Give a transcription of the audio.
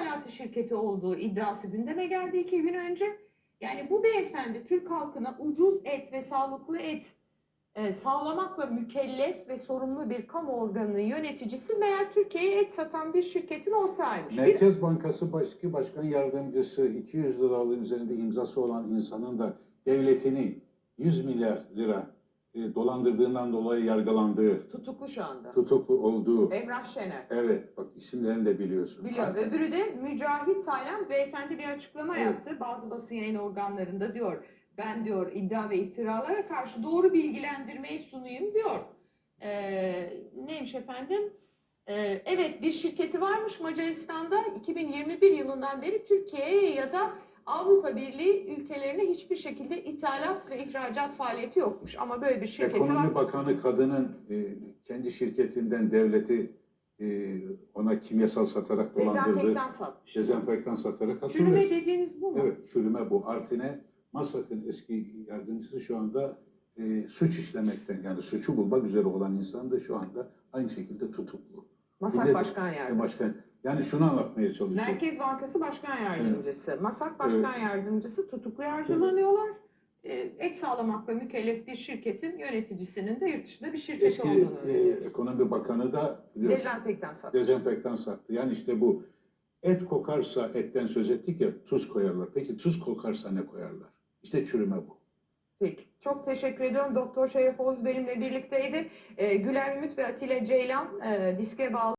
ithalatı şirketi olduğu iddiası gündeme geldi iki gün önce. Yani bu beyefendi Türk halkına ucuz et ve sağlıklı et e, sağlamakla mükellef ve sorumlu bir kamu organının yöneticisi meğer Türkiye'ye et satan bir şirketin ortağıymış. Bir Merkez Bankası Başki Başkan Yardımcısı 200 liralık üzerinde imzası olan insanın da devletini 100 milyar lira e, dolandırdığından dolayı yargılandığı, tutuklu şu anda. tutuklu olduğu. Emrah Şener. Evet, bak isimlerini de biliyorsun. Biliyorum. Ha, Öbürü de Mücahit Taylan beyefendi bir açıklama Evet. yaptı. Bazı basın yayın organlarında diyor ben diyor iddia ve iftiralara karşı doğru bilgilendirmeyi sunayım diyor. Ee, neymiş efendim? Ee, evet bir şirketi varmış Macaristan'da 2021 yılından beri Türkiye'ye ya da Avrupa Birliği ülkelerine hiçbir şekilde ithalat ve ihracat faaliyeti yokmuş. Ama böyle bir şirketi Ekonomi var. Bakanı kadının e, kendi şirketinden devleti e, ona kimyasal satarak dolandırdığı Dezenfektan satmış. dezenfektan satarak Çürüme hatırlıyorsun. dediğiniz bu mu? Evet, çürüme bu. Artine Masak'ın eski yardımcısı şu anda e, suç işlemekten yani suçu bulmak üzere olan insan da şu anda aynı şekilde tutuklu. Masak Başkan E, Yardımcısı. başkan, yani şunu anlatmaya çalışıyorum. Merkez Bankası Başkan Yardımcısı, Masak Başkan Yardımcısı tutuklu yargılanıyorlar. Ee, Et sağlamakla mükellef bir şirketin yöneticisinin de yurt dışında bir şirketi Eski olduğunu e, öğreniyoruz. ekonomi bakanı da Dezenfektan satmış. dezenfektan sattı. Yani işte bu et kokarsa etten söz ettik ya tuz koyarlar. Peki tuz kokarsa ne koyarlar? İşte çürüme bu. Peki. Çok teşekkür ediyorum. Doktor Şeref Oğuz benimle birlikteydi. Ee, Güler Ümit ve Atilla Ceylan e, diske bağlı.